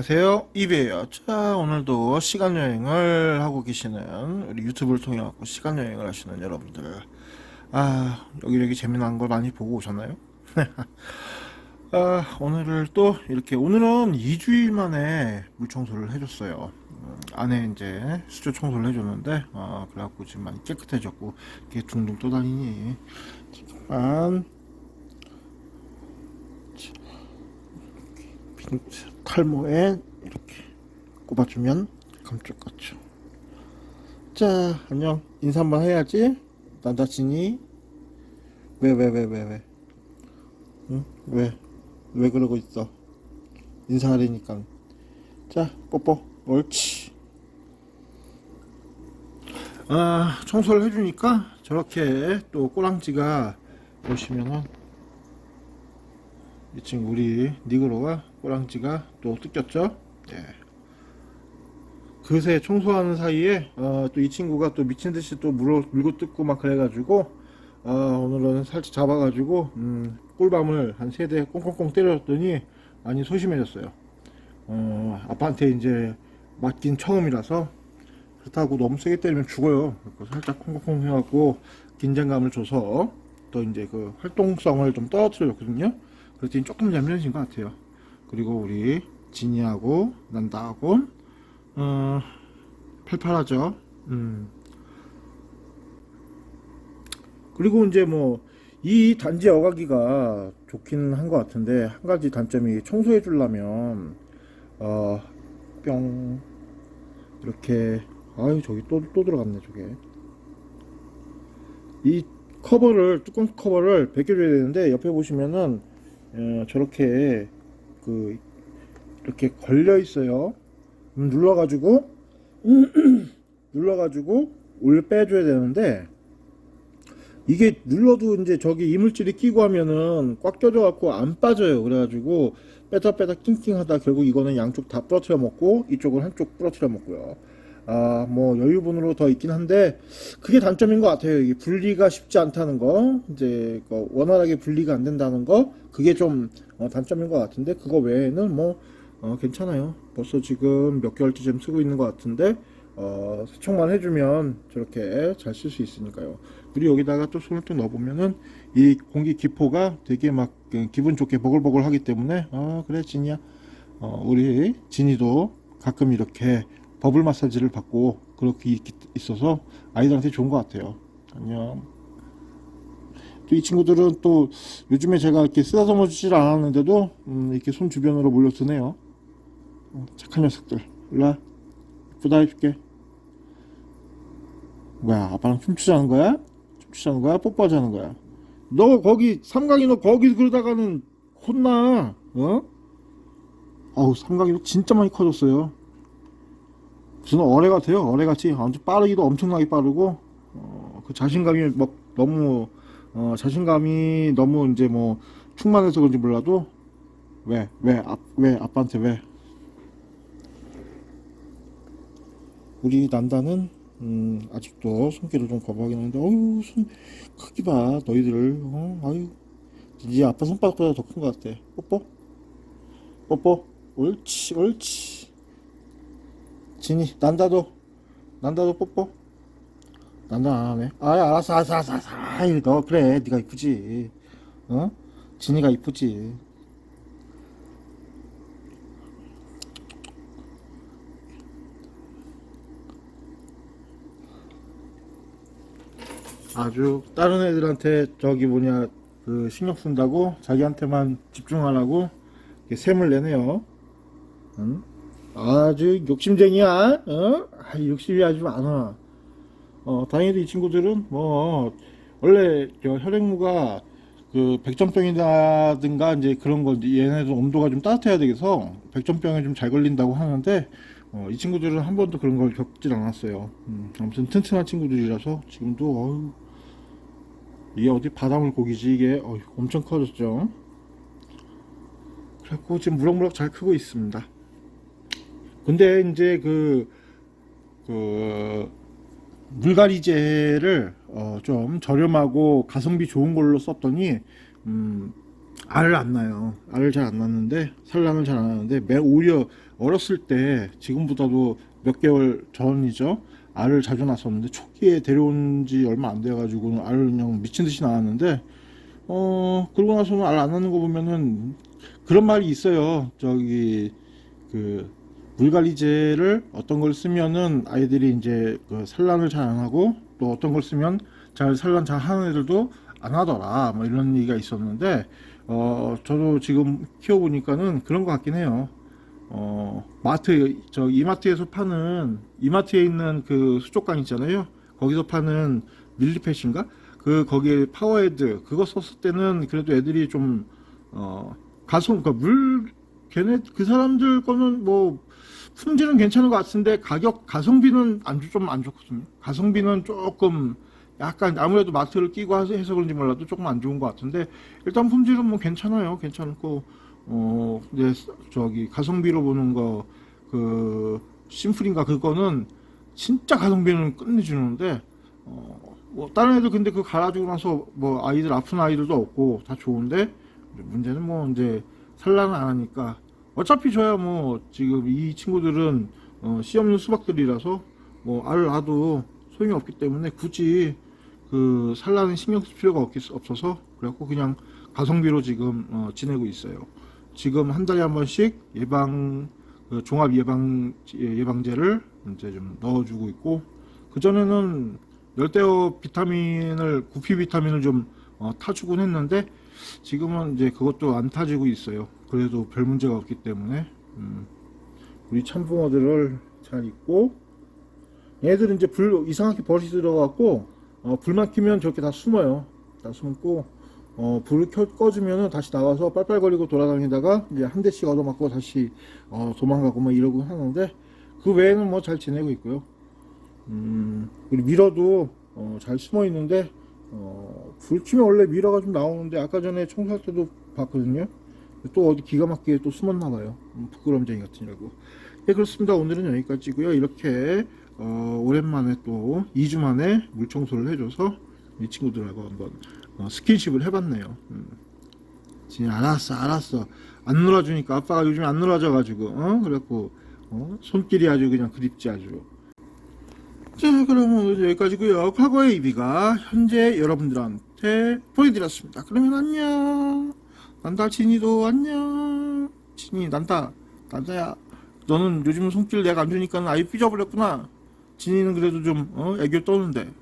안녕하세요. 이베예요. 자, 오늘도 시간 여행을 하고 계시는 우리 유튜브를 통해 갖고 시간 여행을 하시는 여러분들. 아, 여기저기 재미난 걸 많이 보고 오셨나요? 아, 오늘을 또 이렇게 오늘은 2주일 만에 물 청소를 해줬어요. 음, 안에 이제 수조 청소를 해줬는데, 아, 그래갖고 지금 많이 깨끗해졌고, 이렇게 둥둥 떠다니니. 잠깐만. 빈 탈모에 이렇게 꼽아주면 감쪽같죠. 자, 안녕. 인사 한번 해야지. 남자친이 왜, 왜, 왜, 왜, 왜? 응? 왜? 왜 그러고 있어? 인사하려니까. 자, 뽀뽀. 옳지. 아, 청소를 해주니까 저렇게 또 꼬랑지가 보시면은 이 친구 우리 니그로가 꼬랑지가 또 뜯겼죠? 예. 그새 청소하는 사이에 어, 또 이 친구가 또 미친 듯이 또 물어, 물고 뜯고 막 그래가지고 어, 오늘은 살짝 잡아가지고 음, 꿀밤을 한 세 대 꽁꽁꽁 때렸더니 많이 소심해졌어요. 어, 아빠한테 이제 맞긴 처음이라서 그렇다고 너무 세게 때리면 죽어요. 살짝 콩콩콩 해갖고 긴장감을 줘서 또 이제 그 활동성을 좀 떨어뜨렸거든요. 그랬더니 조금 얌전해진 것 같아요. 그리고 우리 진이하고 난다하고 어, 팔팔하죠. 음. 그리고 이제 뭐 이 단지 어가기가 좋긴 한것 같은데 한 가지 단점이 청소해 주려면 어 뿅 이렇게 아유 저기 또 또 들어갔네 저게 이 커버를 뚜껑 커버를 벗겨줘야 되는데 옆에 보시면은 어, 저렇게 그 이렇게 걸려 있어요. 음, 눌러가지고 눌러가지고 올 빼줘야 되는데 이게 눌러도 이제 저기 이물질이 끼고 하면은 꽉 껴져 갖고 안 빠져요. 그래가지고 빼다 빼다 낑낑하다 결국 이거는 양쪽 다 부러뜨려 먹고 이쪽은 한쪽 부러뜨려 먹고요. 아, 뭐 여유분으로 더 있긴 한데 그게 단점인 것 같아요. 이게 분리가 쉽지 않다는 거, 이제 그 원활하게 분리가 안 된다는 거, 그게 좀 어, 단점인 것 같은데 그거 외에는 뭐 어, 괜찮아요. 벌써 지금 몇 개월째 좀 쓰고 있는 것 같은데 어, 세척만 해주면 저렇게 잘 쓸 수 있으니까요. 우리 여기다가 또 손을 또 넣어보면은 이 공기 기포가 되게 막그 기분 좋게 보글보글 하기 때문에 아 그래 진이야. 어, 우리 진이도 가끔 이렇게 버블 마사지를 받고 그렇게 있- 있어서 아이들한테 좋은 것 같아요. 안녕. 또 이 친구들은 또 요즘에 제가 이렇게 쓰다듬어 주질 않았는데도 음, 이렇게 손 주변으로 몰려드네요. 어, 착한 녀석들. 일로와. 이쁘다 해줄게. 뭐야, 아빠랑 춤추자는 거야? 춤추자는 거야? 뽀뽀하자는 거야? 너 거기 삼각이 너 거기 그러다가는 혼나. 어? 어우 삼각이 너 진짜 많이 커졌어요. 무슨 어뢰 같아요. 어뢰 같이 아주 빠르기도 엄청나게 빠르고 어, 그 자신감이 막 너무 어, 자신감이 너무 이제 뭐 충만해서 그런지 몰라도 왜 왜 아, 왜 아빠한테 왜? 우리 난다는 음, 아직도 손길을 좀 거부하긴 하는데 어휴 손 크기 봐 너희들. 어, 아유. 이제 아빠 손바닥보다 더 큰 것 같아. 뽀뽀? 뽀뽀? 옳지 옳지 진이 난다도 난다도 뽀뽀? 난다 안 하네. 아 알았어. 알았어 알았어 알았어. 아이 너 그래. 네가 이쁘지. 어? 진이가 이쁘지. 아주 다른 애들한테 저기 뭐냐 그 신경 쓴다고 자기한테만 집중하라고 샘을 내네요. 응? 아주 욕심쟁이야. 어? 아, 욕심이 아주 많아. 어, 다행히도 이 친구들은 뭐 원래 저 혈액무가 그 백전병이라든가 이제 그런 거 얘네들 온도가 좀 따뜻해야 되겠어 백전병에 좀 잘 걸린다고 하는데 어, 이 친구들은 한 번도 그런 걸 겪질 않았어요. 음, 아무튼 튼튼한 친구들이라서 지금도 어휴, 이게 어디 바닷물 고기지 이게 어휴, 엄청 커졌죠. 그래갖고 지금 무럭무럭 잘 크고 있습니다. 근데 이제 그, 그, 물갈이제를 어, 좀 저렴하고 가성비 좋은 걸로 썼더니, 음, 알을 안 낳아요. 알을 잘안 낳는데 산란을 잘 안 하는데 매 오히려 어렸을 때 지금보다도 몇 개월 전이죠. 알을 자주 낳았었는데 초기에 데려온 지 얼마 안 돼가지고 알을 그냥 미친 듯이 낳았는데 어 그러고 나서는 알안 낳는 거 보면은 그런 말이 있어요. 저기 그 물관리제를 어떤 걸 쓰면은 아이들이 이제 그 산란을 잘 안 하고 또 어떤 걸 쓰면 잘 산란 잘 하는 애들도 안 하더라. 뭐 이런 얘기가 있었는데 어 저도 지금 키워보니까는 그런 것 같긴 해요. 어 마트 저 이마트에서 파는 이마트에 있는 그 수족관 있잖아요. 거기서 파는 밀리펫인가? 그 거기에 파워헤드 그거 썼을 때는 그래도 애들이 좀어 가성 그러니까 물 걔네 그 사람들 거는 뭐 품질은 괜찮은 것 같은데 가격 가성비는 안 좀 안 좋거든요. 가성비는 조금 약간 아무래도 마트를 끼고 해서 해서 그런지 몰라도 조금 안 좋은 것 같은데 일단 품질은 뭐 괜찮아요. 괜찮고 어 근데 저기 가성비로 보는 거 그 심플인가 그거는 진짜 가성비는 끝내주는데 어 뭐 다른 애들 근데 그 갈아주고 나서 뭐 아이들 아픈 아이들도 없고 다 좋은데 문제는 뭐 이제 산란을 안 하니까 어차피 저야 뭐 지금 이 친구들은 어, 씨 없는 수박들이라서 뭐 알을 놔도 소용이 없기 때문에 굳이 그 산란은 신경 쓸 필요가 없겠, 없어서 그래갖고 그냥 가성비로 지금 어, 지내고 있어요. 지금 한 달에 한 번씩 예방 그 종합 예방 예방제를 이제 좀 넣어주고 있고 그 전에는 열대어 비타민을 구피 비타민을 좀 어, 타주곤 했는데 지금은 이제 그것도 안 타지고 있어요. 그래도 별 문제가 없기 때문에 음, 우리 참붕어들을 잘 있고 얘들은 이제 불 이상하게 버릇이 들어갖고 어, 불만 켜면 저렇게 다 숨어요. 다 숨고 어, 불을 켜, 꺼주면은 다시 나와서 빨빨거리고 돌아다니다가 이제 한 대씩 얻어맞고 다시 어, 도망가고 막 이러고 하는데 그 외에는 뭐 잘 지내고 있고요. 음, 우리 미러도 어, 잘 숨어 있는데 어, 불 켜면 원래 미러가 좀 나오는데 아까 전에 청소할 때도 봤거든요. 또 어디 기가 막히게 또 숨었나 봐요. 음, 부끄럼쟁이 같으냐고. 네 그렇습니다. 오늘은 여기까지고요. 이렇게 어, 오랜만에 또 2주 만에 물 청소를 해줘서 이 친구들하고 한번 어, 스킨십을 해봤네요. 음. 진짜 알았어, 알았어. 안 놀아주니까 아빠가 요즘 안 놀아줘가지고 어 그래갖고 어? 손길이 아주 그냥 그립지 아주. 자, 그러면 여기까지고요. 과거의 이비가 현재 여러분들한테 보여드렸습니다. 그러면 안녕. 난다 진이도 안녕. 진이 난다. 난다야. 너는 요즘 손길 내가 안 주니까 아예 삐져버렸구나. 진이는 그래도 좀 어, 애교 떠는데